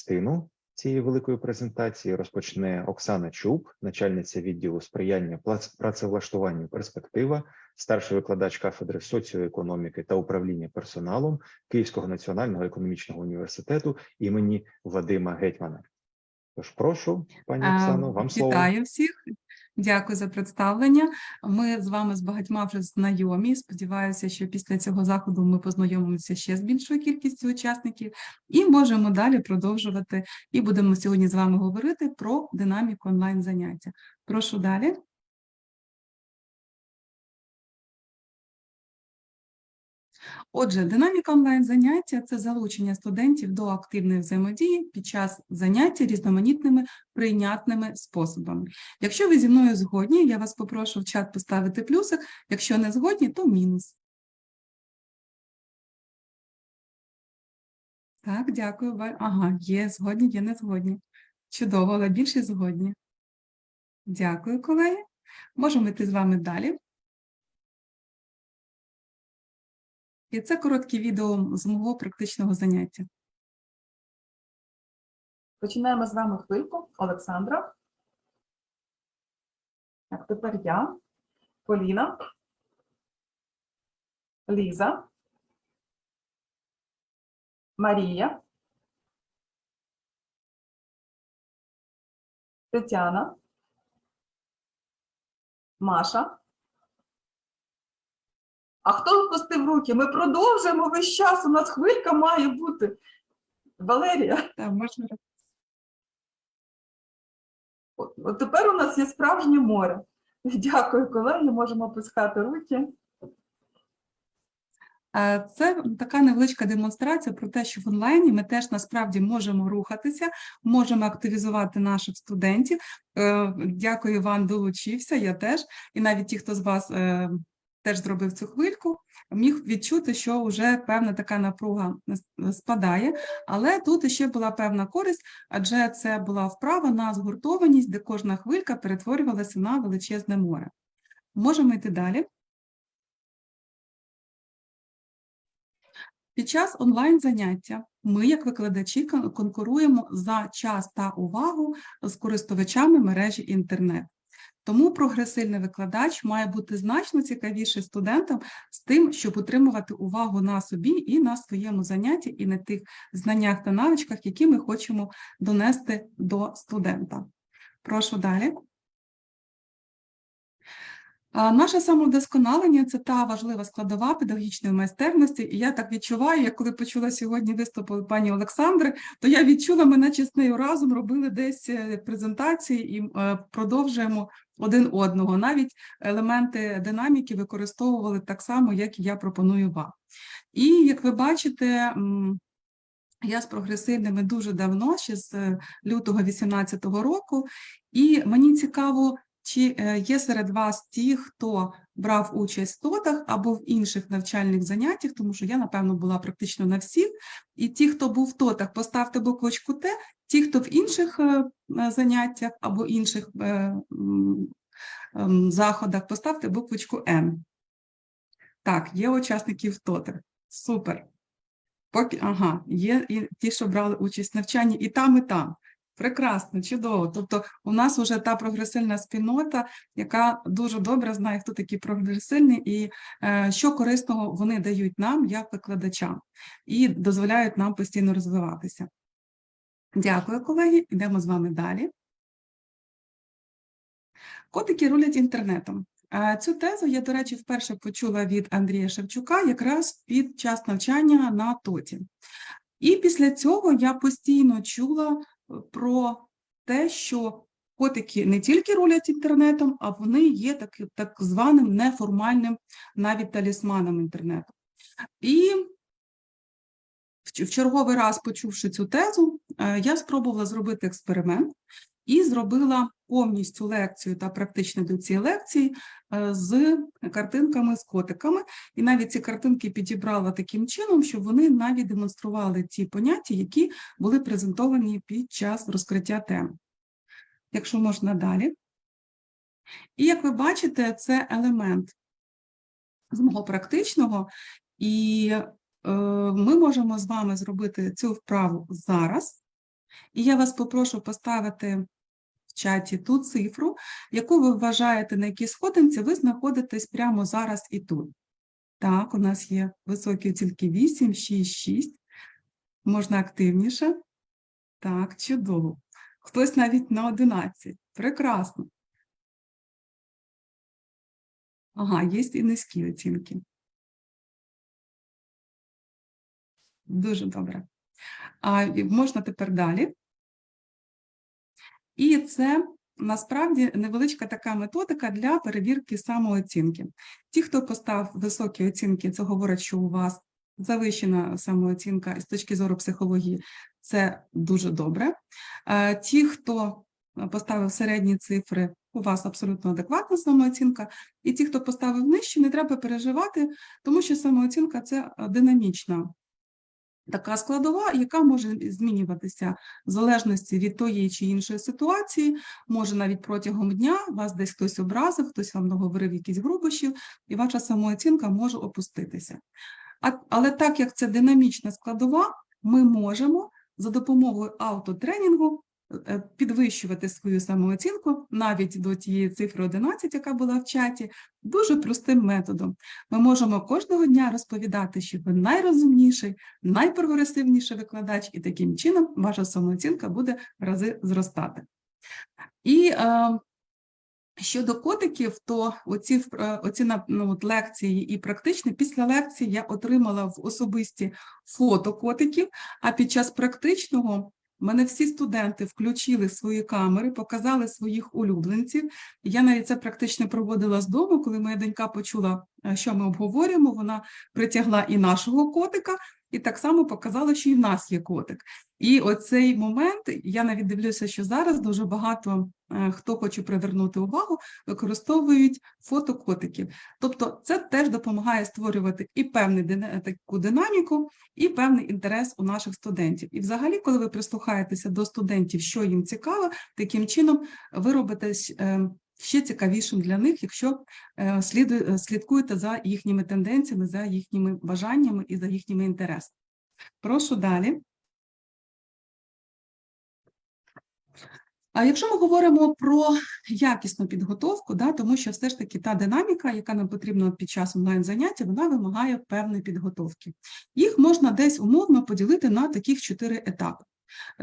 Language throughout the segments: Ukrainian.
частину цієї великої презентації розпочне Оксана Чуб, начальниця відділу сприяння працевлаштуванню перспектива, старший викладач кафедри соціоекономіки та управління персоналом Київського національного економічного університету імені Вадима Гетьмана. Тож прошу, пані Е, Оксано, вам слово. Вітаю всіх. Дякую за представлення. Ми з вами з багатьма вже знайомі. Сподіваюся, що після цього заходу ми познайомимося ще з більшою кількістю учасників і можемо далі продовжувати. І будемо сьогодні з вами говорити про динаміку онлайн заняття. Прошу далі. Отже, динаміка онлайн заняття це залучення студентів до активної взаємодії під час заняття різноманітними прийнятними способами. Якщо ви зі мною згодні, я вас попрошу в чат поставити плюсик, якщо не згодні, то мінус. Так, дякую. Ага, є згодні, є не згодні. Чудово, але більше згодні. Дякую, колеги. Можемо йти з вами далі. І це коротке відео з мого практичного заняття. Починаємо з вами хвильку. Олександра. Так, тепер я, Поліна, Ліза, Марія, Тетяна, Маша. А хто впустив руки? Ми продовжуємо весь час. У нас хвилька має бути. Валерія. Так, можна От от тепер у нас є справжнє море. Дякую, колеги. Можемо опускати руки. Це така невеличка демонстрація про те, що в онлайні ми теж насправді можемо рухатися, можемо активізувати наших студентів. Е, Дякую, Іван долучився, я теж. І навіть ті, хто з вас е, теж зробив цю хвильку, міг відчути, що вже певна така напруга спадає. Але тут ще була певна користь, адже це була вправа на згуртованість, де кожна хвилька перетворювалася на величезне море. Можемо йти далі. Під час онлайн-заняття ми, як викладачі, конкуруємо за час та увагу з користувачами мережі інтернет. Тому прогресивний викладач має бути значно цікавіший студентам з тим, щоб утримувати увагу на собі і на своєму занятті, і на тих знаннях та навичках, які ми хочемо донести до студента. Прошу далі. Наше самовдосконалення це та важлива складова педагогічної майстерності. І я так відчуваю, я коли почула сьогодні виступ пані Олександри, то я відчула, ми наче з нею разом робили десь е, презентації і е, продовжуємо один одного. Навіть елементи динаміки використовували так само, як я пропоную вам. І як ви бачите, я з прогресивними дуже давно, ще з лютого 2018 року, і мені цікаво, чи е, є серед вас ті, хто брав участь в ТОТах або в інших навчальних заняттях, тому що я, напевно, була практично на всіх. І ті, хто був в ТОТах, поставте буквочку Т, ті, хто в інших е, е, заняттях або інших е, ем, заходах, поставте буквочку Н. Так, є учасники в ТОТах. Супер. Поки, ага, є і ті, що брали участь в навчанні і там, і там. Прекрасно, чудово. Тобто у нас вже та прогресивна спільнота, яка дуже добре знає, хто такі прогресивні і е, що корисного вони дають нам, як викладачам, і дозволяють нам постійно розвиватися. Дякую, колеги. Йдемо з вами далі. Котики рулять інтернетом. Цю тезу я, до речі, вперше почула від Андрія Шевчука якраз під час навчання на ТОТі. І після цього я постійно чула е, про те, що котики не тільки рулять інтернетом, а вони є так, так званим неформальним навіть талісманом інтернету. І в черговий раз, почувши цю тезу, е, я спробувала зробити експеримент і зробила повністю лекцію та практично до цієї лекції е, з картинками з котиками. І навіть ці картинки підібрала таким чином, щоб вони навіть демонстрували ті поняття, які були презентовані під час розкриття теми. Якщо можна далі. І як ви бачите, це елемент з мого практичного, і ми можемо з вами зробити цю вправу зараз. І я вас попрошу поставити в чаті ту цифру, яку ви вважаєте, на якій сходинці ви знаходитесь прямо зараз і тут. Так, у нас є високі оцінки 8, 6, 6. Можна активніше. Так, чудово. Хтось навіть на 11. Прекрасно. Ага, є і низькі оцінки. Дуже добре. А можна тепер далі. І це насправді невеличка така методика для перевірки самооцінки. Ті, хто поставив високі оцінки, це говорить, що у вас завищена самооцінка з точки зору психології, це дуже добре. Ті, хто поставив середні цифри, у вас абсолютно адекватна самооцінка. І ті, хто поставив нижче, не треба переживати, тому що самооцінка це динамічна така складова, яка може змінюватися в залежності від тої чи іншої ситуації, може навіть протягом дня вас десь хтось образив, хтось вам наговорив якісь грубощів, і ваша самооцінка може опуститися. А, але так як це динамічна складова, ми можемо за допомогою автотренінгу підвищувати свою самооцінку навіть до тієї цифри 11, яка була в чаті, дуже простим методом. Ми можемо кожного дня розповідати, що ви найрозумніший, найпрогресивніший викладач, і таким чином ваша самооцінка буде в рази зростати. І е, щодо котиків, то оці, е, оці ну, от лекції і практичні, після лекції я отримала в особисті фото котиків, а під час практичного мене всі студенти включили свої камери, показали своїх улюбленців. Я навіть це практично проводила з дому, коли моя донька почула, е, що ми обговорюємо, вона притягла і нашого котика, і так само показала, що і в нас є котик. І оцей момент, я навіть дивлюся, що зараз дуже багато е, хто хоче привернути увагу, використовують фото котиків. Тобто це теж допомагає створювати і певну таку динаміку, і певний інтерес у наших студентів. І взагалі, коли ви прислухаєтеся до студентів, що їм цікаво, таким чином ви робитесь е, ще цікавішим для них, якщо е, е, слідкуєте за їхніми тенденціями, за їхніми бажаннями і за їхніми інтересами. Прошу далі. А якщо ми говоримо про якісну підготовку, да, тому що все ж таки та динаміка, яка нам потрібна під час онлайн-заняття, вона вимагає певної підготовки. Їх можна десь умовно поділити на таких чотири етапи.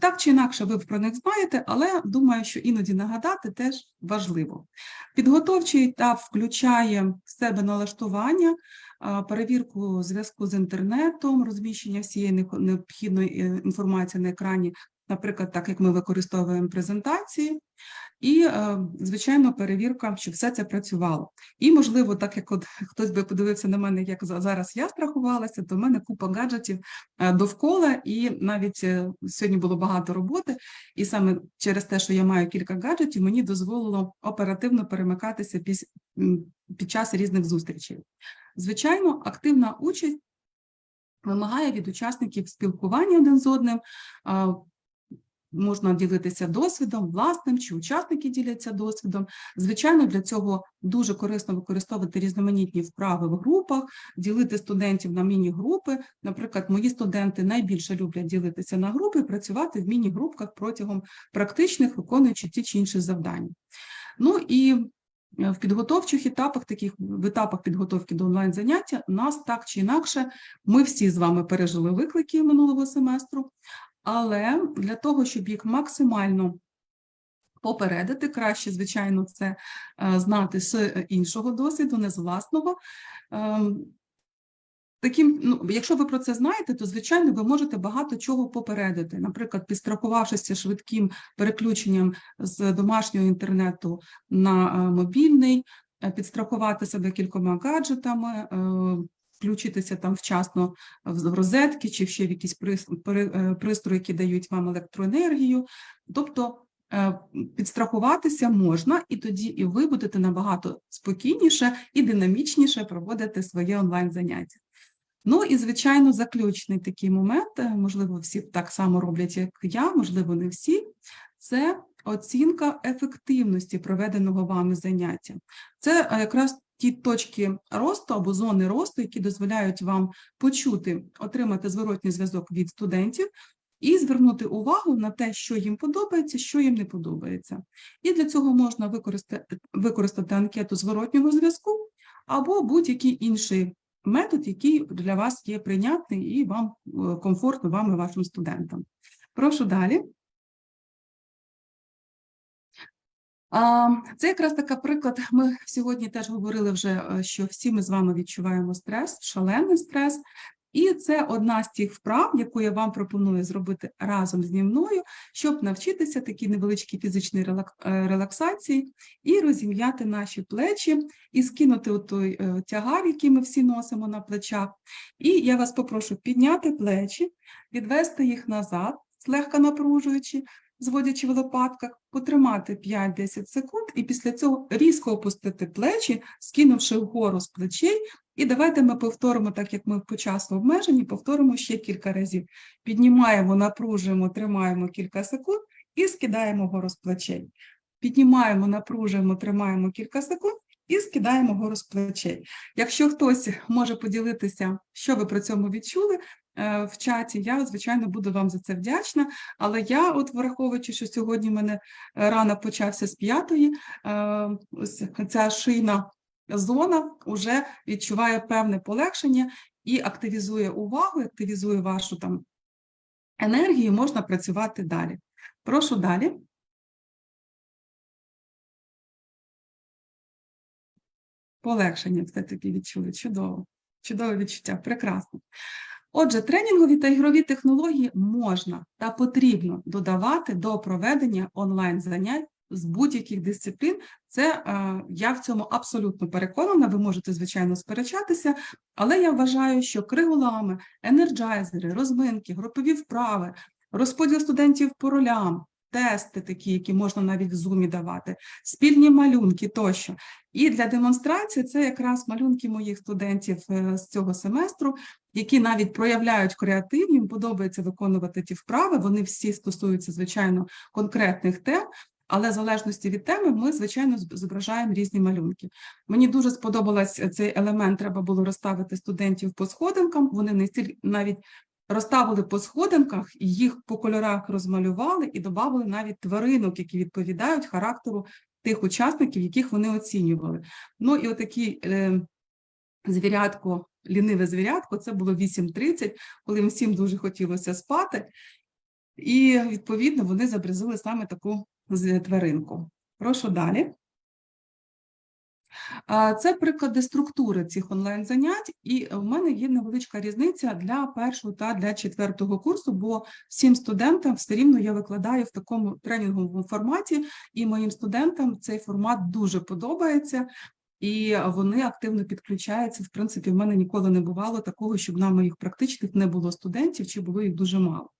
Так чи інакше, ви про них знаєте, але думаю, що іноді нагадати теж важливо. Підготовчий етап включає в себе налаштування, перевірку зв'язку з інтернетом, розміщення всієї необхідної е, інформації на екрані, наприклад, так як ми використовуємо презентації, і, е, звичайно, перевірка, щоб все це працювало. І, можливо, так як от хтось би подивився на мене, як за- зараз я страхувалася, то в мене купа гаджетів е, довкола, і навіть е, сьогодні було багато роботи, і саме через те, що я маю кілька гаджетів, мені дозволило оперативно перемикатися м, під час різних зустрічей. Звичайно, активна участь вимагає від учасників спілкування один з одним. Можна ділитися досвідом власним, чи учасники діляться досвідом. Звичайно, для цього дуже корисно використовувати різноманітні вправи в групах, ділити студентів на міні-групи. Наприклад, мої студенти найбільше люблять ділитися на групи працювати в міні-групках протягом практичних, виконуючи ті чи інші завдання. Ну і е, в підготовчих етапах, таких в етапах підготовки до онлайн-заняття, нас так чи інакше, ми всі з вами пережили виклики минулого семестру, але для того, щоб їх максимально попередити, краще, звичайно, це е, знати з іншого досвіду, не з власного. Ем, Таким, ну, якщо ви про це знаєте, то звичайно ви можете багато чого попередити. Наприклад, підстрахувавшися швидким переключенням з домашнього інтернету на е, мобільний, е, підстрахувати себе кількома гаджетами, включитися там вчасно в розетки чи ще в якісь е, пристрої, які дають вам електроенергію. Тобто е, підстрахуватися можна, і тоді і ви будете набагато спокійніше і динамічніше проводити своє онлайн-заняття. Ну і, звичайно, заключний такий момент, е, можливо, всі так само роблять, як я, можливо, не всі, це оцінка ефективності проведеного вами заняття. Це якраз ті точки росту або зони росту, які дозволяють вам почути, отримати зворотній зв'язок від студентів і звернути увагу на те, що їм подобається, що їм не подобається. І для цього можна використати, використати анкету зворотнього зв'язку або будь-який інший метод, який для вас є прийнятний і вам е, комфортно, вам і вашим студентам. Прошу далі. Це якраз така приклад. Ми сьогодні теж говорили вже, е, що всі ми з вами відчуваємо стрес, шалений стрес. І це одна з тих вправ, яку я вам пропоную зробити разом зі мною, щоб навчитися такій невеличкій фізичній е, релаксації і розім'яти наші плечі, і скинути той е, тягар, який ми всі носимо на плечах. І я вас попрошу підняти плечі, відвести їх назад, злегка напружуючи, зводячи в лопатках, потримати 5-10 секунд, і після цього різко опустити плечі, скинувши вгору з плечей. І давайте ми повторимо, так як ми по часу обмежені, повторимо ще кілька разів. Піднімаємо, напружуємо, тримаємо кілька секунд і скидаємо вгору з плечей. Піднімаємо, напружуємо, тримаємо кілька секунд і скидаємо вгору з плечей. Якщо хтось може поділитися, що ви при цьому відчули в чаті, я, звичайно, буду вам за це вдячна. Але я, от враховуючи, що сьогодні в мене е, ранок почався з п'ятої, е, ось ця шийна зона вже відчуває певне полегшення і активізує увагу, активізує вашу там енергію, можна працювати далі. Прошу далі. Полегшення все-таки відчули. Чудово. Чудове відчуття, прекрасно. Отже, тренінгові та ігрові технології можна та потрібно додавати до проведення онлайн-занять з будь-яких дисциплін. Це е, я в цьому абсолютно переконана. Ви можете, звичайно, сперечатися, але я вважаю, що кригулами, енерджайзери, розминки, групові вправи, розподіл студентів по ролям, тести такі, які можна навіть в зумі давати, спільні малюнки тощо. І для демонстрації це якраз малюнки моїх студентів е, з цього семестру, які навіть проявляють креатив, їм подобається виконувати ті вправи. Вони всі стосуються, звичайно, конкретних тем. Але в залежності від теми ми, звичайно, зображаємо різні малюнки. Мені дуже сподобалась цей елемент. Треба було розставити студентів по сходинкам. Вони не стільки навіть розставили по сходинках, їх по кольорах розмалювали і додали навіть тваринок, які відповідають характеру тих учасників, яких вони оцінювали. Ну і отакі е, звірятко, ліниве звірятко, це було 8.30, коли всім дуже хотілося спати. І відповідно вони зобразили саме таку з- тваринку. Прошу далі. Це приклади структури цих онлайн-занять, і в мене є невеличка різниця для першого та для четвертого курсу, бо всім студентам все рівно я викладаю в такому тренінговому форматі, і моїм студентам цей формат дуже подобається. І вони активно підключаються. В принципі, в мене ніколи не бувало такого, щоб на моїх практичних не було студентів, чи було їх дуже мало.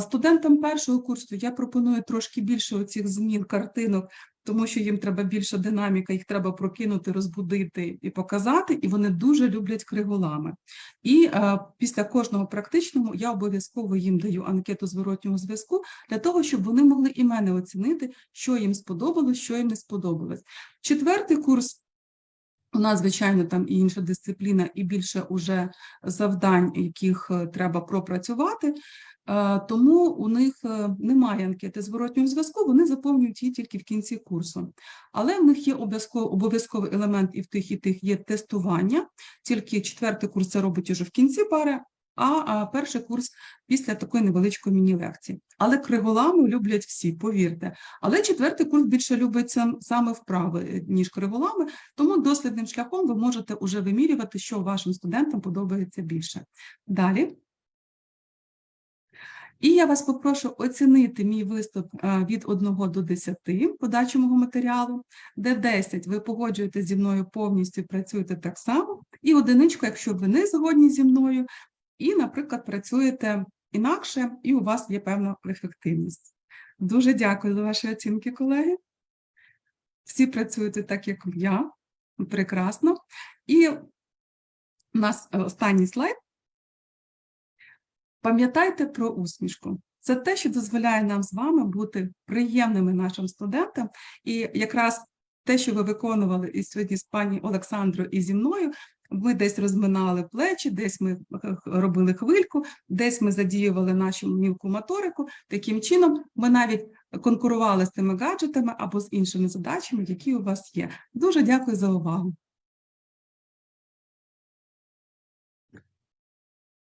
Студентам першого курсу я пропоную трошки більше оцих змін картинок, тому що їм треба більша динаміка, їх треба прокинути, розбудити і показати, і вони дуже люблять криголами. І е, після кожного практичного я обов'язково їм даю анкету зворотнього зв'язку для того, щоб вони могли і мене оцінити, що їм сподобалось, що їм не сподобалось. Четвертий курс. У нас, звичайно, там і інша дисципліна, і більше уже завдань, яких е, треба пропрацювати. Е, Тому у них е, немає анкети зворотнього зв'язку, вони заповнюють її тільки в кінці курсу. Але в них є обов'язковий елемент і в тих, і тих є тестування. Тільки четвертий курс це робить уже в кінці пари, а, перший курс після такої невеличкої міні-лекції. Але криголами люблять всі, повірте. Але четвертий курс більше любить сам- саме вправи, ніж криголами, тому дослідним шляхом ви можете уже вимірювати, що вашим студентам подобається більше. Далі. І я вас попрошу оцінити мій виступ е, від 1 до 10 подачі мого матеріалу, де 10 ви погоджуєте зі мною повністю, працюєте так само, і одиничку, якщо ви не згодні зі мною, і, наприклад, працюєте інакше, і у вас є певна ефективність. Дуже дякую за ваші оцінки, колеги. Всі працюєте так, як я. Прекрасно. І у нас е, останній слайд. Пам'ятайте про усмішку. Це те, що дозволяє нам з вами бути приємними нашим студентам. І якраз те, що ви виконували і сьогодні з пані Олександрою і зі мною, Ми десь розминали плечі, десь ми робили хвильку, десь ми задіювали нашу мілку моторику. Таким чином, ми навіть конкурували з тими гаджетами або з іншими задачами, які у вас є. Дуже дякую за увагу.